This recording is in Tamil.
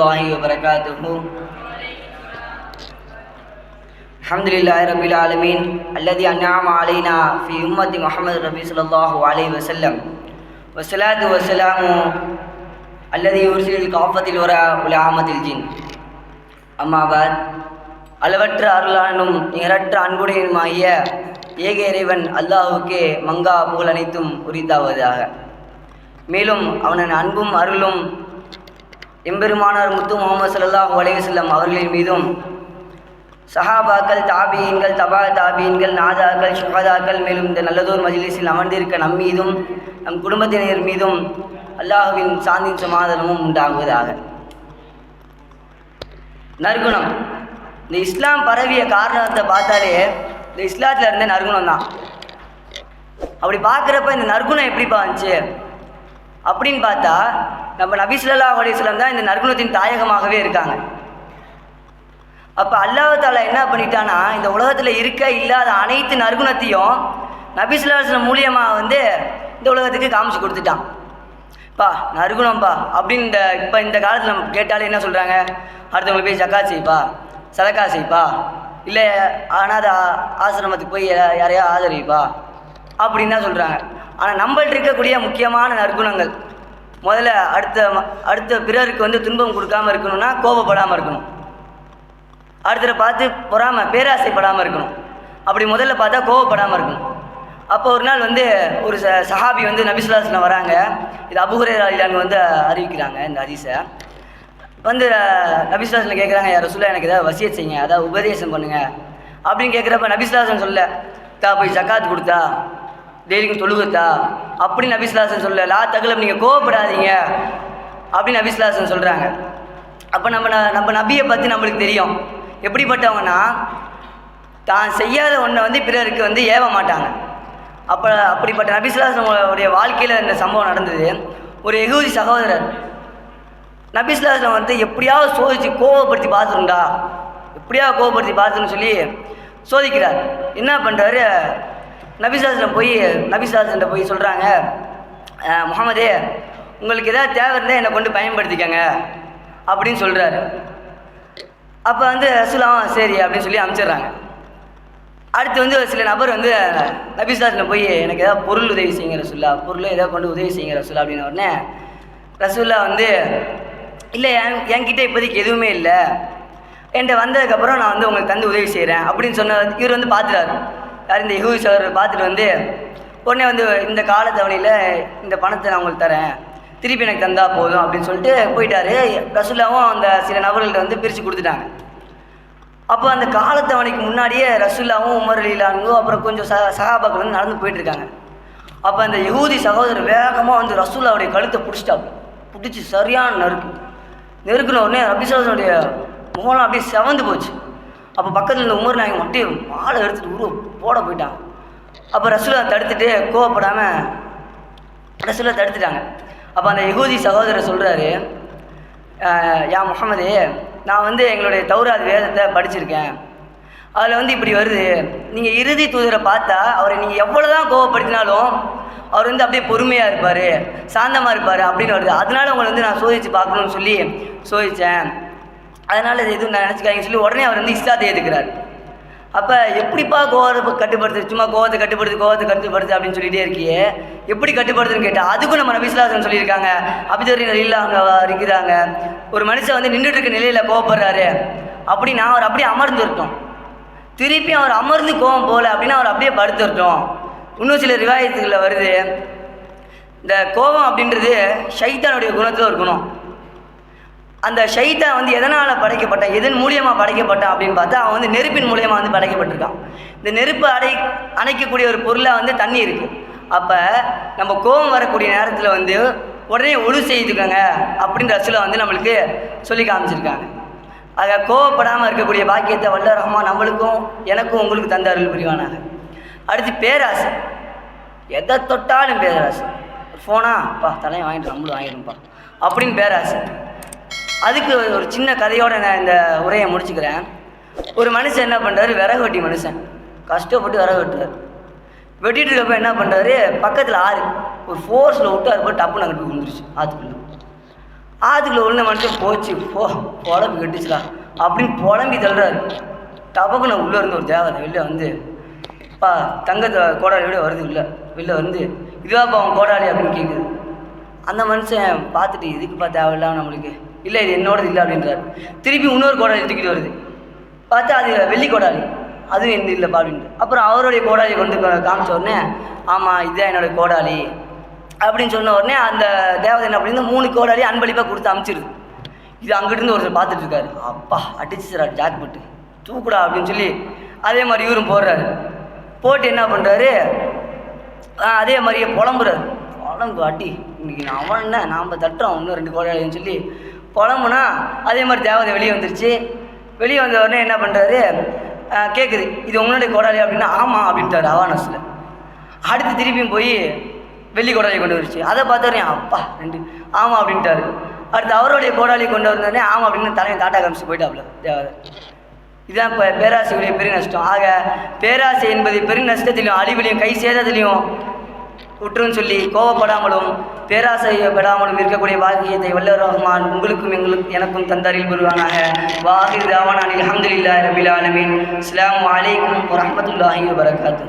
الله وبركاته الحمد لله رب العالمين الذي أنعم علينا في أمة محمد ربي صلى الله عليه وسلم والصلاة والسلام الذي يرسل الكافة الورى ولعامة الجن أما بعد அளவற்ற அருளானும் நிகரற்ற அன்புடையனுமாகிய ஏக இறைவன் அல்லாஹுக்கே மங்கா புகழ் அனைத்தும் உரித்தாவதாக மேலும் அவனின் அன்பும் அருளும் எம்பெருமானார் முத்து முகமது சல்லாஹ் அலைஹி அவர்களின் மீதும் சஹாபாக்கள் தாபியன்கள் தபா தாபியன்கள் நாதாக்கள் சுகதாக்கள் மேலும் இந்த நல்லதோர் மஜ்லிஸில் அமர்ந்திருக்க நம் மீதும் நம் குடும்பத்தினர் மீதும் அல்லாஹுவின் சாந்தின் சமாதானமும் உண்டாகுவதாக. நற்குணம். இந்த இஸ்லாம் பரவிய காரணத்தை பார்த்தாலே இந்த இஸ்லாத்தில் இருந்த நற்குணம் தான். அப்படி பார்க்குறப்ப இந்த நற்குணம் எப்படிப்பா வந்துச்சு அப்படின்னு பார்த்தா நம்ம நபிசுல்லா அலிஸ்லாம் தான் இந்த நற்குணத்தின் தாயகமாகவே இருக்காங்க. அப்போ அல்லாஹ் தாலா என்ன பண்ணிட்டான்னா இந்த உலகத்தில் இருக்க இல்லாத அனைத்து நற்குணத்தையும் நபிசுல்லாஸ்லம் மூலியமாக வந்து இந்த உலகத்துக்கு காமிச்சு கொடுத்துட்டான். பா நறுகுணம்பா அப்படின்னு இந்த இப்போ இந்த காலத்தில் நம்ம கேட்டாலே என்ன சொல்கிறாங்க அடுத்தவங்களை போய் ஜக்கா செய்ப்பா சதக்கா செய்ப்பா இல்லை அனாத ஆ- ஆசிரமத்துக்கு போய் யாரையா ஆதரிப்பா அப்படின்னு தான் சொல்கிறாங்க ஆனால் நம்மள்ட்ட இருக்கக்கூடிய முக்கியமான நற்குணங்கள் முதல்ல அடுத்த அடுத்த பிறருக்கு வந்து துன்பம் கொடுக்காம இருக்கணும்னா கோபப்படாமல் இருக்கணும். அடுத்ததை பார்த்து பொறாமல் பேராசைப்படாமல் இருக்கணும். அப்படி முதல்ல பார்த்தா கோவப்படாமல் இருக்கணும். அப்போ ஒரு நாள் வந்து ஒரு ச சஹாபி வந்து நபிசுல்லாஸ்லாம் வராங்க. இது அபுஹுரேலாங்க வந்து அறிவிக்கிறாங்க இந்த ஹதீஸை. வந்து நபிசுல்லாஸ்ல கேட்குறாங்க யார் சொல்ல எனக்கு ஏதாவது வசிய செய்யுங்க அதாவது உபதேசம் பண்ணுங்க. அப்படின்னு கேட்குறப்ப நபிசுல்லாசன் சொல்ல தா போய் ஜக்காத் கொடுத்தா? டெய்லிக்கும் தொழுகத்தா அப்படின்னு நபிசுல்லாசன் சொல்ல லா தகுலம் நீங்கள் கோவப்படாதீங்க. அப்படின்னு நபிசுல்லாசன் சொல்கிறாங்க அப்போ நம்ம ந- நம்ம நபியை பற்றி நம்மளுக்கு தெரியும். எப்படிப்பட்டவங்கன்னா தான் செய்யாத ஒன்றை வந்து பிறருக்கு வந்து ஏவ மாட்டாங்க. அப்போ அப்படிப்பட்ட நபிஸ்லாசனுடைய வாழ்க்கையில் இந்த சம்பவம் நடந்தது. ஒரு எகூதி சகோதரர் நபிஸ்லாசன் வந்து எப்படியாவது சோதிச்சு கோவப்படுத்தி பார்த்துருண்டா எப்படியாவது கோவப்படுத்தி பார்த்துன்னு சொல்லி சோதிக்கிறார். என்ன பண்ணுறாரு நபிசாஸ்லம் போய் நபிசாஸ்ல போய் சொல்கிறாங்க முகமது உங்களுக்கு எதாவது தேவை இருந்தால் என்னை கொண்டு பயன்படுத்திக்கங்க அப்படின்னு சொல்கிறாரு அப்போ வந்து ரசுலாம் சரி அப்படின்னு சொல்லி அனுப்பிச்சிடுறாங்க. அடுத்து வந்து சில நபர் வந்து நபிசாஸ்ல போய் எனக்கு ஏதாவது பொருள் உதவி செய்யுங்க ரசுல்லா பொருள் ஏதாவது கொண்டு உதவி செய்யுங்க ரசுல்லா அப்படின்னு உடனே ரசுல்லா வந்து இல்லை என் என்கிட்ட இப்போதைக்கு எதுவுமே இல்லை. என்கிட்ட வந்ததுக்கப்புறம் நான் வந்து உங்களுக்கு தந்து உதவி செய்கிறேன் அப்படின்னு சொன்ன இவர் வந்து பார்த்துறாரு யார் இந்த யூஸ் அவர் பார்த்துட்டு வந்து உடனே வந்து இந்த காலத்தவணையில் இந்த பணத்தை நான் உங்களுக்கு தரேன். திருப்பி எனக்கு தந்தால் போதும் அப்படின்னு சொல்லிட்டு போயிட்டாரு. ரசுல்லாவும் அந்த சில நபர்கள்ட்ட வந்து பிரித்து கொடுத்துட்டாங்க. அப்போ அந்த காலத்தவணைக்கு முன்னாடியே ரசுல்லாவும் உமர் அலிலானுங்கோ அப்புறம் கொஞ்சம் ச சகாபாக்கள் வந்து நடந்து போயிட்டுருக்காங்க. அப்போ அந்த யூதி சகோதரர் வேகமாக வந்து ரசூல்லாவுடைய கழுத்தை பிடிச்சிட்டா. பிடிச்சி சரியான நறுக்கு. நெருக்கின உடனே ரபிசாசனுடைய முகம்லாம் அப்படியே செவந்து போச்சு. அப்போ பக்கத்தில் இருந்த உமர் நாயகம் மட்டும் மாலை எடுத்துட்டு உருவ போட போயிட்டாங்க அப்போ ரசூலா தடுத்துட்டு கோவப்படாமல் ரசூலா தடுத்துட்டாங்க. அப்போ அந்த யகூதி சகோதரர் சொல்கிறாரு யா முகமது நான் வந்து எங்களுடைய தௌராத் வேதத்தை படிச்சிருக்கேன். அதில் வந்து இப்படி வருது. நீங்கள் இறுதி தூதரை பார்த்தா அவரை நீங்கள் எவ்வளோ தான் கோவப்படுத்தினாலும் அவர் வந்து அப்படியே பொறுமையாக இருப்பார் சாந்தமாக இருப்பார் அப்படின்னு வருது. அதனால் உங்களை வந்து நான் சோதித்து பார்க்கணும்னு சொல்லி சோதித்தேன் அதனால் இது எதுவும் நினச்சிக்காதீங்கன்னு சொல்லி உடனே அவர் வந்து இஸ்லாத்தை ஏற்றுக்கிறார் அப்போ எப்படிப்பா கோவத்தை கட்டுப்படுத்து சும்மா கோவத்தை கட்டுப்படுத்து கோவத்தை கட்டுப்படுத்து அப்படின்னு சொல்லிகிட்டே இருக்கியே. எப்படி கட்டுப்படுத்துன்னு கேட்டால் அதுக்கும் நம்ம நபிஸ்லாசன் சொல்லியிருக்காங்க. அபிதரின் இல்லை அவங்க இருக்கிறாங்க. ஒரு மனுஷன் வந்து நின்றுட்டு இருக்க நிலையில் கோவப்படுறாரு. அப்படின்னா அவர் அப்படியே அமர்ந்துருட்டோம் திருப்பி அவர் அமர்ந்து கோவம் போகல அப்படின்னா அவர் அப்படியே படுத்துருட்டோம் இன்னும் சில ரிவாயத்துகளில் வருது. இந்த கோபம் அப்படின்றது ஷைத்தானுடைய குணத்தில் ஒரு குணம் அந்த ஷைத்தான் வந்து எதனால் படைக்கப்பட்டான் எதன் மூலியமாக படைக்கப்பட்டான் அப்படின்னு பார்த்தா அவன் வந்து நெருப்பின் மூலியமாக வந்து படைக்கப்பட்டிருக்கான். இந்த நெருப்பு அடை அணைக்கக்கூடிய ஒரு பொருளாக வந்து தண்ணி இருக்குது அப்போ நம்ம கோபம் வரக்கூடிய நேரத்தில் வந்து உடனே ஒழு செய்துக்கோங்க அப்படின்ற ரசில் வந்து நம்மளுக்கு சொல்லி காமிச்சிருக்காங்க. ஆக கோவப்படாமல் இருக்கக்கூடிய பாக்கியத்தை வல்ல ரகமாக நம்மளுக்கும் எனக்கும் உங்களுக்கு தந்த அருள் புரிவானாங்க அடுத்து பேராசை. எதை தொட்டாலும் பேராசை. ஃபோனா பா தலையை வாங்கிட்டு நம்மளும் வாங்கிடும்ப்பா அப்படின்னு பேராசை. அதுக்கு ஒரு சின்ன கதையோட நான் இந்த உரையை முடிச்சுக்கிறேன். ஒரு மனுஷன் என்ன பண்ணுறாரு விறகு வெட்டி மனுஷன். கஷ்டப்பட்டு விறகு வெட்டுறாரு. வெட்டிட்டு இருக்கப்போ என்ன பண்ணுறாரு பக்கத்தில் ஆறு ஒரு ஃபோர்ஸில் விட்டு அது போய் டப்புன்னு அங்கிட்டு விழுந்துருச்சு. ஆற்றுக்குள்ள ஆற்றுக்குள்ள உள்ள மனுஷன் போச்சு போ புலம்பு கட்டுச்சுடா அப்படின்னு புலம்பி தள்ளுறாரு. டபக்குன்னு உள்ளே இருந்து ஒரு தேவதை வெளில வந்து பா தங்கத்தை கோடாளி விட வருது இல்லை வெளில வந்து இதுவாப்பா அவன் கோடாளி அப்படின்னு கேட்குது அந்த மனுஷன் பார்த்துட்டு இதுக்குப்பா தேவையில்லாம நம்மளுக்கு இல்லை இது என்னோடது இல்லை அப்படின்றார். திருப்பி இன்னொரு கோடாலி தூக்கிட்டு வருது. பார்த்தா அது வெள்ளி கோடாலி. அதுவும் எந்த இல்லைப்பா அப்படின்ட்டு. அப்புறம் அவருடைய கோடாலியை கொண்டு காமிச்ச உடனே ஆமாம் இதுதான் என்னோடய கோடாலி. அப்படின்னு சொன்ன உடனே அந்த தேவதை என்ன அப்படின்னு மூணு கோடாலி அன்பளிப்பாக கொடுத்து அமுச்சிருது. இது அங்கிட்டிருந்து ஒருத்தர் பார்த்துட்டு இருக்காரு அப்பா சார் ஜாக் பட்டு. தூக்குடா அப்படின்னு சொல்லி அதே மாதிரி இவரும் போடுறாரு. போட்டு என்ன பண்ணுறாரு அதே மாதிரியே புலம்புறாரு. புலம்பு அடி. இன்னைக்கு அவன் என்ன? நாம் தட்டுறோம். இன்னும் ரெண்டு கோடாலின்னு சொல்லி புலம்புனா அதே மாதிரி தேவதை வெளியே வந்துருச்சு. வெளியே வந்த உடனே என்ன பண்ணுறாரு கேட்குது இது உங்களுடைய கோடாலி அப்படின்னா ஆமாம் அப்படின்ட்டார் அவானஸில். அடுத்து திருப்பியும் போய் வெள்ளி கோடாலி கொண்டு வந்துருச்சு. அதை பார்த்தோன்னே அப்பா ரெண்டு ஆமாம் அப்படின்ட்டாரு. அடுத்து அவருடைய கோடாலி கொண்டு வந்தோடனே ஆமாம் அப்படின்னு தலையை தாட்டா காமிச்சு போயிட்டாப்ல தேவதை. இதுதான் இப்போ பேராசையுடைய பெரிய நஷ்டம். ஆக பேராசை என்பது பெரிய நஷ்டத்திலையும் அழிவிலையும் கை சேதத்திலையும் குற்றம் சொல்லி கோவப்படாமலும் பேராசைப்படாமலும் இருக்கக்கூடிய பாக்கியத்தை வல்லவர் ரஹ்மான் உங்களுக்கும் எங்களுக்கும் எனக்கும் தந்தரில் புரிவானாக. வாஹிர் தாவானான் அஹமதுல்லா ரபில் ஆலமீன். அஸ்ஸலாமு அலைக்கும் வரமத்துல்லாஹி வரகாத்து